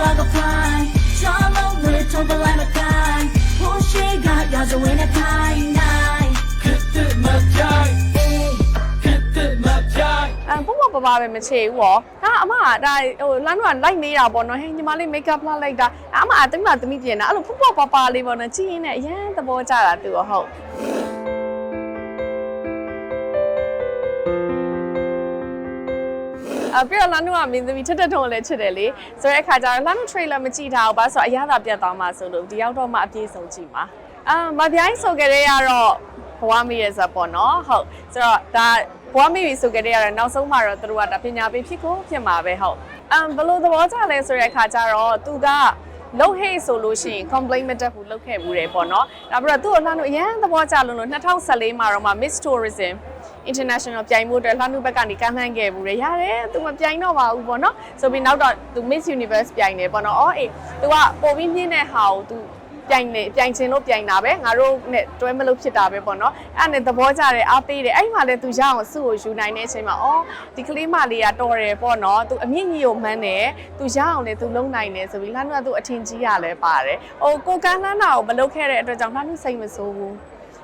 struggle fine ကြောင်းလုံးတွေထုံးပလိုက်မကိုင်းဘုရှိကရာဇဝင်နဲ့ထိုင်နိုင် Hit it my guy Hit it my guy အမ်ပပပပပဲမချေဘူးဗောဒါအမကဒါဟိုလမ်းတော့လိုက်နေတာပေါ့နော်ဟဲ့ညီမလေးမိတ်ကပ်လှလိုက်တာအမအတိမသမီးပြင်တာအဲ့လိုပပပပလေးပေါ့နော်ကြည့်ရင်းနဲ့အရန်သဘောကျတာသူရောဟုတ် အပြတော့လမ်းတို့ကမင်းသမီးထက်ထက်ထုံလည်းချစ်တယ်လေဆိုတဲ့အခါကျတော့လမ်းတို့ trailer မကြည့်ထားဘူးဘာလို့ဆိုတော့အရသာပြတ်သွားမှာဆိုလို့ဒီရောက်တော့မှအပြည့်စုံကြည့်မှာအာမပြိုင်းဆိုကြတဲ့ကတော့ဘဝမေးရစပေါ့နော်ဟုတ်ဆိုတော့ဒါဘဝမေးပြီဆိုကြတဲ့ကတော့နောက်ဆုံးမှတော့သူတို့ကဒါပညာပေးဖြစ်ကိုဖြစ်မှာပဲဟုတ်အမ်ဘယ်လိုသဘောကျလဲဆိုတဲ့အခါကျတော့သူကလုံဟေးဆိုလို့ရှိရင် complaint မတက်ဘူးလုပ်ခဲ့ဘူးတယ်ပေါ့နော်ဒါပြီးတော့သူ့ကိုလှမ်းလို့အရန်သဘောကျလို့လို့2014မှာတော့မှ Miss Tourism international ပြိုင်မှုအတွက်လှမ်းမှုဘက်ကနေကမ်းလှမ်းခဲ့ဘူးလေရတယ်သူမပြိုင်တော့ပါဘူးပေါ့နော်ဆိုပြီးနောက်တော့သူ Miss Universe ပြိုင်တယ်ပေါ့နော်အော်အေးသူကပိုပြီးမြင့်တဲ့ဟာကိုသူပြိုင်နေပြိုင်ချင်လို့ပြိုင်တာပဲငါတို့နဲ့တွဲမလို့ဖြစ်တာပဲပေါ့နော်အဲ့ဒါနဲ့သဘောကျတယ်အားပေးတယ်အဲ့ဒီမှာလည်းသူရအောင်စုကိုယူနိုင်တဲ့အချိန်မှာအော်ဒီကလေးမလေးကတော်တယ်ပေါ့နော်သူအမြင့်ကြီးကိုမှန်းတယ်သူရအောင်လည်းသူလုံနိုင်တယ်ဆိုပြီးလှမ်းတော့သူအထင်ကြီးရလဲပါတယ်ဟိုကိုကန်းလှမ်းတာကိုမလုပ်ခဲ့တဲ့အတွက်ကြောင့်လှမ်းသူစိတ်မဆိုးဘူး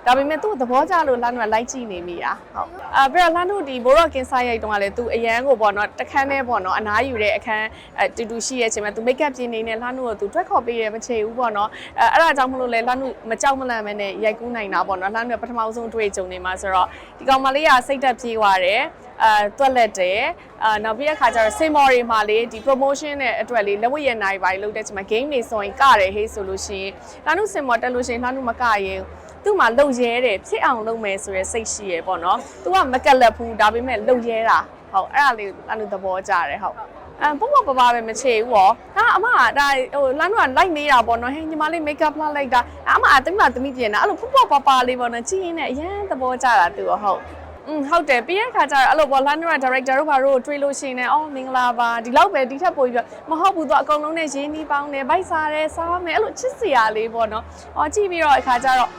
ဒါပေမဲ့သူ့သဘောကျလို့လမ်းတို့ကလိုက်ကြည့်နေမိတာဟုတ်အာပြီးတော့လမ်းတို့ဒီဘိုးတော်ကင်းစားရိုက်တုန်းကလည်းသူအရန်ကိုပေါ့နော်တခန်းနဲ့ပေါ့နော်အနားယူတဲ့အခန်းအတူတူရှိရဲ့အချိန်မှာသူမိတ်ကပ်ပြင်နေနေလမ်းတို့ကိုသူတွက်ခေါ်ပေးတယ်မချေဘူးပေါ့နော်အဲအဲ့ဒါကြောင့်မလို့လဲလမ်းတို့မကြောက်မလန့်မဲနဲ့ရိုက်ကူးနိုင်တာပေါ့နော်လမ်းတို့ကပထမဆုံးတွေ့ကြုံနေမှာဆိုတော့ဒီကောင်မလေးကစိတ်သက်ပြေးသွားတယ်အဲတွက်လက်တယ်အာနောက်ပြီးတဲ့ခါကျတော့ same mall တွေမှာလေဒီ promotion နဲ့အတွက်လေလက်ဝတ်ရနိုင်ပါလေလုပ်တဲ့အချိန်မှာ game တွေဆိုရင်ကတယ်ဟေးဆိုလို့ရှိရင်လမ်းတို့ same mall တက်လို့ရှိရင်လမ်းတို့မကရင် သူ့မှာလှုပ်ရဲတယ်ဖြစ်အောင်လုပ်မယ်ဆိုရယ်စိတ်ရှိရယ်ပေါ့နော်။ तू ကမကက်လက်ဘူးဒါပေမဲ့လှုပ်ရဲတာ။ဟုတ်အဲ့ဒါလေးအဲ့လိုသဘောကျတယ်ဟုတ်။အဲပုံမပပပဲမချေဘူးရော။ဒါအမကဒါဟိုလမ်းတော့လိုက်နေတာပေါ့နော်။ဟဲ့ညီမလေးမိတ်ကပ်လှလိုက်တာအမအတိမသမီးပြင်တာအဲ့လိုပပပပလေးပေါ့နော်။ကြည့်ရင်းနဲ့အရန်သဘောကျတာသူရောဟုတ်။อืมဟုတ်တယ်ပြီးရခါကျတော့အဲ့လိုပေါ့လမ်းတော့ director တို့ဘာတို့တွေ့လို့ရှိရင်လည်းအော်မင်္ဂလာပါဒီလောက်ပဲဒီထက်ပိုပြီးတော့မဟုတ်ဘူးသူအကုန်လုံးနဲ့ရင်းနှီးပေါင်းတယ်ဗိုက်စားတယ်စားမယ်အဲ့လိုချစ်စရာလေးပေါ့နော်။အော်ကြည့်ပြီးတော့အခါကျတော့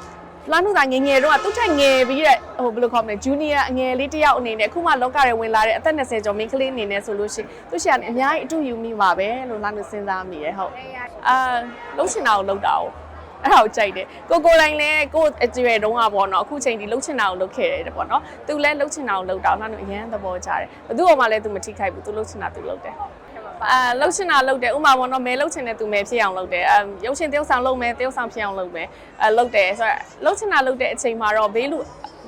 လမ်းနုသာငယ်ငယ်တော့ကသူ့ထက်ငယ်ပြီးတဲ့ဟိုဘယ်လိုခေါ်မလဲဂျူနီယာအငယ်လေးတစ်ယောက်အနေနဲ့အခုမှလောကရဲဝင်လာတဲ့အသက်20ကျော်မင်းကလေးအနေနဲ့ဆိုလို့ရှိရင်သူရှိရအများကြီးအတူယူမိပါပဲလို့လမ်းနုစဉ်းစားမိရဟုတ်အာလှုပ်ရှင်တာကိုလှုပ်တာကိုအဲ့ဒါကိုကြိုက်တယ်ကိုကိုတိုင်းလည်းကိုအကျွေတုံးကပေါ့နော်အခုချိန်ဒီလှုပ်ချင်တာကိုလှုပ်ခဲ့တယ်ပေါ့နော်သူလည်းလှုပ်ချင်တာကိုလှုပ်တာလမ်းနုအရန်သဘောကျတယ်ဘယ်သူ့ဟောမှလည်းသူမထိခိုက်ဘူးသူလှုပ်ချင်တာသူလှုပ်တယ် အာလှုပ်ရှင်တာလှုပ်တယ်ဥမာပေါ့နော်မဲလှုပ်ချင်တဲ့သူမဲဖြစ်အောင်လှုပ်တယ်အမ်ရုပ်ရှင်တယောက်ဆောင်လှုပ်မယ်တယောက်ဆောင်ဖြစ်အောင်လှုပ်မယ်အဲလှုပ်တယ်ဆိုတော့လှုပ်ချင်တာလှုပ်တဲ့အချိန်မှာတော့ဘေးလူ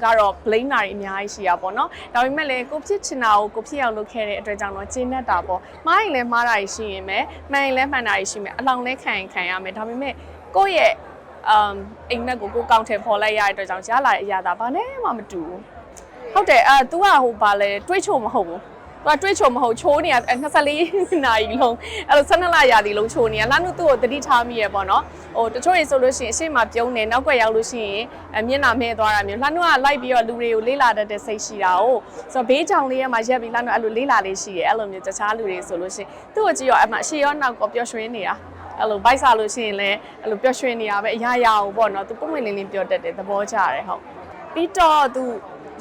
ကတော့ blame တာတွေအများကြီးရှိရပါတော့။ဒါပေမဲ့လည်းကိုဖြစ်ချင်တာကိုကိုဖြစ်အောင်လုပ်ခဲ့တဲ့အတွက်ကြောင့်တော့ကျင်းတတ်တာပေါ့။မားရင်လည်းမားတာရှိရင်ပဲမှန်ရင်လည်းမှန်တာရှိမယ်။အလောင်းလည်းခံရင်ခံရမယ်။ဒါပေမဲ့ကိုယ့်ရဲ့အမ်အိမ်မက်ကိုကိုကောင်းထည့်ဖော်လိုက်ရတဲ့အတွက်ကြောင့်ရလာတဲ့အရာသာဘာနဲ့မှမတူဘူး။ဟုတ်တယ်အဲ तू ကဟိုပါလဲတွေးချိုမဟုတ်ဘူး။ သူကတွေးချုံမဟုတ်ချိုးနေရ24နာရီလုံးအဲ့လို12လရာသီလုံးချိုးနေရလာနုသူ့ကိုတတိထားမိရပေါ့နော်ဟိုတချို့ရေဆိုလို့ရှိရင်အရှိမပြုံးနေနောက်ွက်ရောက်လို့ရှိရင်အမျက်နှာမဲသွားတာမျိုးလာနုကလိုက်ပြီးတော့လူတွေကိုလေးလာတတ်တဲ့စိတ်ရှိတာ哦ဆိုတော့ဘေးချောင်လေးရမှာရက်ပြီးလာနုအဲ့လိုလေးလာလေးရှိရအဲ့လိုမျိုးတခြားလူတွေဆိုလို့ရှိရင်သူ့ကိုကြည့်ရောအမှအရှိရောနောက်ကောပျော်ရွှင်နေတာအဲ့လိုဘိုက်စားလို့ရှိရင်လည်းအဲ့လိုပျော်ရွှင်နေတာပဲအရာရာကိုပေါ့နော်သူပုံမှန်လင်းလင်းပြောတတ်တယ်သဘောကျတယ်ဟုတ်ပြီးတော့သူ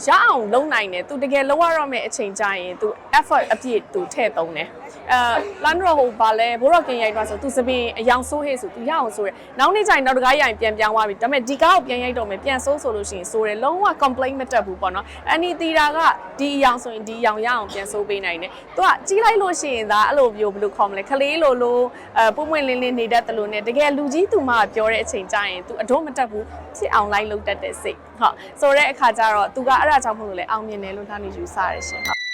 ရအောင်လုံနိုင်တယ်သူတကယ်လုံရတော့မယ့်အချိန်ကျရင်သူ effort အပြည့်သူထည့်သုံးတယ်အဲလန်ရောဟိုပါလဲဘိုးတော်ကင်ရိုက်တော့ဆိုသူစပင်အယောင်ဆိုးဟေးဆိုသူရအောင်ဆိုရယ်နောက်နေ့ကျရင်နောက်တကားရိုင်ပြန်ပြောင်းသွားပြီဒါပေမဲ့ဒီကားကိုပြန်ရိုက်တော့မယ်ပြန်ဆိုးဆိုလို့ရှိရင်ဆိုရယ်လုံးဝ complaint မတက်ဘူးပေါ့နော်အန်နီတီတာကဒီအယောင်ဆိုရင်ဒီအယောင်ရအောင်ပြန်ဆိုးပေးနိုင်တယ်သူကကြီးလိုက်လို့ရှိရင်ဒါအဲ့လိုမျိုးဘယ်လိုခေါ်မလဲခလေးလိုလိုအဲပုံပွင့်လင်းလင်းနေတတ်တယ်လို့ ਨੇ တကယ်လူကြီးသူမှပြောတဲ့အချိန်ကျရင်သူအတော့မတက်ဘူးဖြစ်အောင်လိုက်လုပ်တတ်တဲ့စိတ်ဟုတ်ဆိုတဲ့အခါကျတော့သူကအဲ့ဒါကြောင့်မလို့လဲအောင်မြင်တယ်လို့လှမ်းနေယူဆရရှင်ဟုတ်